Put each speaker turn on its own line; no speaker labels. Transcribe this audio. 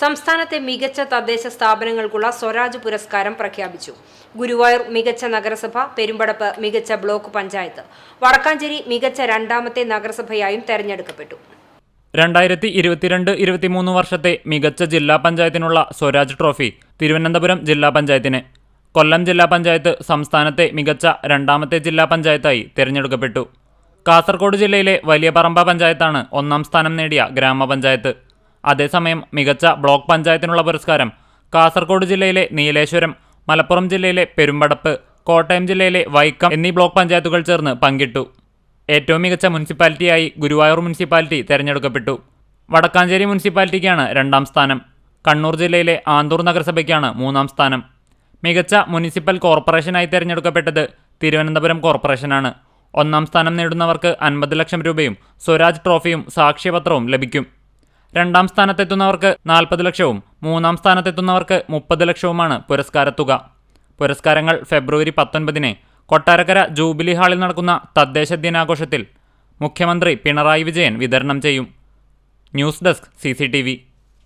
സംസ്ഥാനത്തെ മികച്ച തദ്ദേശ സ്ഥാപനങ്ങൾക്കുള്ള സ്വരാജ് പുരസ്കാരം പ്രഖ്യാപിച്ചു. ഗുരുവായൂർ മികച്ച നഗരസഭ പെരുമ്പടപ്പ് മികച്ച ബ്ലോക്ക് പഞ്ചായത്ത് വടക്കാഞ്ചേരി മികച്ച രണ്ടാമത്തെ നഗരസഭയായും തെരഞ്ഞെടുക്കപ്പെട്ടു.
രണ്ടായിരത്തി ഇരുപത്തിരണ്ട് ഇരുപത്തിമൂന്ന് വർഷത്തെ മികച്ച ജില്ലാ പഞ്ചായത്തിനുള്ള സ്വരാജ് ട്രോഫി തിരുവനന്തപുരം ജില്ലാ പഞ്ചായത്തിന്. കൊല്ലം ജില്ലാ പഞ്ചായത്ത് സംസ്ഥാനത്തെ മികച്ച രണ്ടാമത്തെ ജില്ലാ പഞ്ചായത്തായി തിരഞ്ഞെടുക്കപ്പെട്ടു. കാസർഗോഡ് ജില്ലയിലെ വലിയ പറമ്പ പഞ്ചായത്താണ് ഒന്നാം സ്ഥാനം നേടിയ ഗ്രാമപഞ്ചായത്ത്. അതേസമയം മികച്ച ബ്ലോക്ക് പഞ്ചായത്തിനുള്ള പുരസ്കാരം കാസർഗോഡ് ജില്ലയിലെ നീലേശ്വരം മലപ്പുറം ജില്ലയിലെ പെരുമ്പടപ്പ് കോട്ടയം ജില്ലയിലെ വൈക്കം എന്നീ ബ്ലോക്ക് പഞ്ചായത്തുകൾ ചേർന്ന് പങ്കിട്ടു. ഏറ്റവും മികച്ച മുനിസിപ്പാലിറ്റിയായി ഗുരുവായൂർ മുനിസിപ്പാലിറ്റി തെരഞ്ഞെടുക്കപ്പെട്ടു. വടക്കാഞ്ചേരി മുനിസിപ്പാലിറ്റിക്കാണ് രണ്ടാം സ്ഥാനം. കണ്ണൂർ ജില്ലയിലെ ആന്തൂർ നഗരസഭയ്ക്കാണ് മൂന്നാം സ്ഥാനം. മികച്ച മുനിസിപ്പൽ കോർപ്പറേഷനായി തിരഞ്ഞെടുക്കപ്പെട്ടത് തിരുവനന്തപുരം കോർപ്പറേഷനാണ്. ഒന്നാം സ്ഥാനം നേടുന്നവർക്ക് അൻപത് ലക്ഷം രൂപയും സ്വരാജ് ട്രോഫിയും സാക്ഷ്യപത്രവും ലഭിക്കും. രണ്ടാം സ്ഥാനത്തെത്തുന്നവർക്ക് നാൽപ്പത് ലക്ഷവും മൂന്നാം സ്ഥാനത്തെത്തുന്നവർക്ക് മുപ്പത് ലക്ഷവുമാണ് പുരസ്കാരത്തുക പുരസ്കാരങ്ങൾ ഫെബ്രുവരി പത്തൊൻപതിന് കൊട്ടാരക്കര ജൂബിലി ഹാളിൽ നടക്കുന്ന തദ്ദേശ ദിനാഘോഷത്തിൽ മുഖ്യമന്ത്രി പിണറായി വിജയൻ വിതരണം ചെയ്യും. News desk C